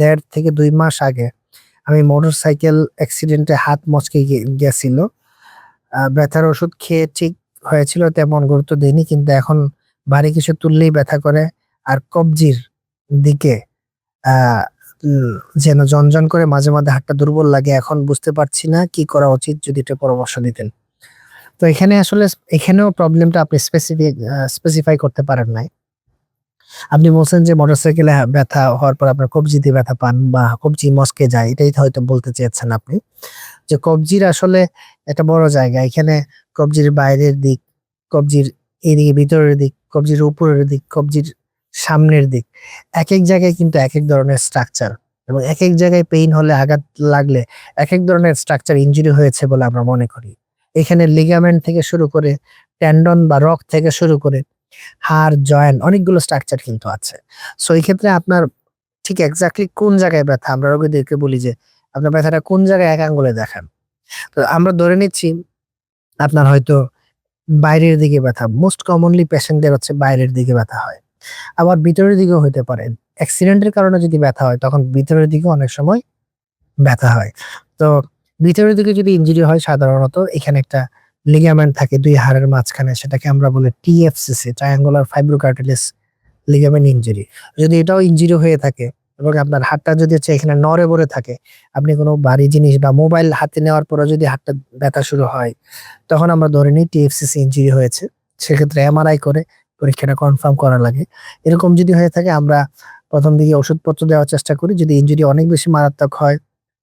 দেড় থেকে দুই মাস আগে আমি মোটর সাইকেল অ্যাক্সিডেন্টে হাত মচকে গেছিল। ব্যথার ওষুধ খেয়ে ঠিক হয়েছিল, তেমন গুরুত্ব দিইনি, কিন্তু এখন ভারী কিছু তুললেই ব্যথা করে। আর কবজির দিকে যেন জনজন করে মাঝে মাঝে হাতটা দুর্বল লাগে, এখন বুঝতে পারছি না কি করা উচিত যদি এটা পরামর্শ দিতেন। তো এখানে আসলে এখানেও প্রবলেমটা আপনি স্পেসিফিক স্পেসিফাই করতে পারেন নাই। আপনি বলছেন যে মোটরসাইকেলে ব্যথা হওয়ার পর আপনার কবজিতে ব্যথা পান বা কবজি মস্কে যায়, এটাই হয়তো বলতে চেয়েছেন আপনি। যে কবজির আসলে একটা বড় জায়গা, এখানে কবজির বাইরের দিক, কবজির এদিকে ভিতরের দিক, কবজির উপরের দিক, কবজির সামনের দিক এক এক জায়গায় কিন্তু এক এক ধরনের স্ট্রাকচার এবং এক এক জায়গায় পেইন হলে আঘাত লাগলে এক এক ধরনের স্ট্রাকচার ইঞ্জুরি হয়েছে বলে আমরা মনে করি। এখানে লিগামেন্ট থেকে শুরু করে ট্যান্ডন বা রক থেকে শুরু করে হাড় জয়েন্ট অনেকগুলো স্ট্রাকচার কিন্তু আছে। সো এই ক্ষেত্রে আপনার ঠিক এক্স্যাক্টলি কোন জায়গায় ব্যথা? আমরা রোগীদেরকে বলি যে, আপনার ব্যথাটা কোন জায়গায় এক আঙ্গুলে দেখান? তো আমরা ধরে নিচ্ছি, আপনার হয়তো বাইরের দিকে ব্যথা। মোস্ট কমনলি পেশেন্টদের হচ্ছে বাইরের দিকে ব্যথা হয়। আবার ভিতরের দিকেও হতে পারে। অ্যাক্সিডেন্টের কারণে যদি ব্যথা হয়, তখন ভিতরের দিকে অনেক সময় ব্যথা হয়। তো ভিতরের দিকে যদি ইনজুরি হয়, সাধারণত এখানে একটা লিগামেন্ট থাকে দুই হাড়ের মাঝখানে, সেটাকে আমরা বলি TFCC triangular fibrocartilage ligament injury যদি এটাও ইনজুরি হয়ে থাকে এবং আপনার হাতটা যদি হচ্ছে এখানে নড়ে বড়ে থাকে, আপনি কোনো ভারী জিনিস বা মোবাইল হাতে নেওয়ার পরে যদি হাতটা ব্যথা শুরু হয়, তখন আমরা ধরে নিই টিএফসিসি ইঞ্জুরি হয়েছে। সেক্ষেত্রে এমআরআই করে পরীক্ষাটা কনফার্ম করা লাগে। এরকম যদি হয়ে থাকে, আমরা প্রথম দিকে ওষুধপত্র দেওয়ার চেষ্টা করি। যদি ইঞ্জুরি অনেক বেশি মারাত্মক হয়,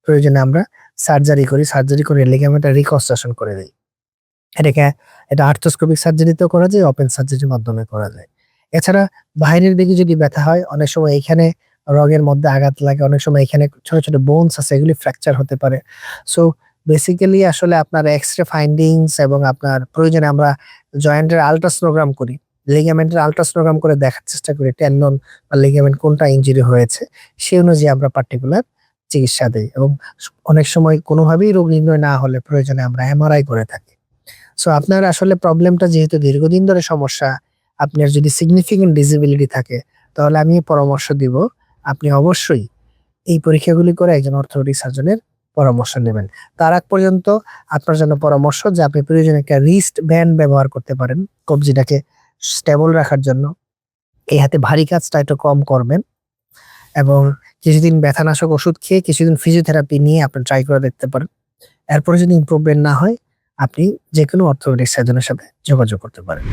প্রয়োজনে আমরা সার্জারি করি। সার্জারি করে লিগামেন্টটা রিকনস্ট্রাকশন করে দিই। এটাকে এটা আর্থোস্কোপিক সার্জারিতেও করা যায় ওপেন সার্জারির মাধ্যমে করা যায়। এছাড়া বাইরের দিকে যদি ব্যথা হয়, অনেক সময় এখানে রগের মধ্যে আঘাত লাগে, অনেক সময় এখানে ছোট ছোট বোনস আছে, এগুলি ফ্র্যাকচার হতে পারে। সো বেসিক্যালি আসলে আপনার এক্স রে ফাইন্ডিংস এবং আপনার প্রয়োজনে আমরা জয়েন্টের আলট্রাসোনোগ্রাম করি। লিগামেন্টের আলট্রাসোনোগ্রাম করে দেখার চেষ্টা করি টেন্ডন বা লিগামেন্ট কোনটা ইঞ্জুরি হয়েছে, সেই অনুযায়ী আমরা পার্টিকুলার চিকিৎসা দিই। এবং অনেক সময় কোনোভাবেই রোগ নির্ণয় না হলে প্রয়োজনে আমরা এমআরআই করে থাকি। সো আপনার আসলে প্রবলেমটা যেহেতু দীর্ঘদিন ধরে সমস্যা, আপনার যদি সিগনিফিকেন্ট ডিসেবিলিটি থাকে, তাহলে আমি পরামর্শ দিব, আপনি অবশ্যই এই পরীক্ষাগুলি করে একজন অর্থোপেডিক সার্জনের পরামর্শ নেবেন। তার আগ পর্যন্ত আপনার জন্য পরামর্শ যে আপনি প্রয়োজনে একটা রিস্ট ব্যান্ড ব্যবহার করতে পারেন, কবজিটাকে স্টেবল রাখার জন্য। এই হাতে ভারী কাজটা একটু কম করবেন এবং কিছুদিন ব্যথানাশক ওষুধ খেয়ে কিছুদিন ফিজিওথেরাপি নিয়ে আপনি ট্রাই করে দেখতে পারেন। এরপরে যদি ইমপ্রুভমেন্ট না হয় আপনি যে কোনো অর্থোপেডিক সার্জনের সাথে যোগাযোগ করতে পারেন।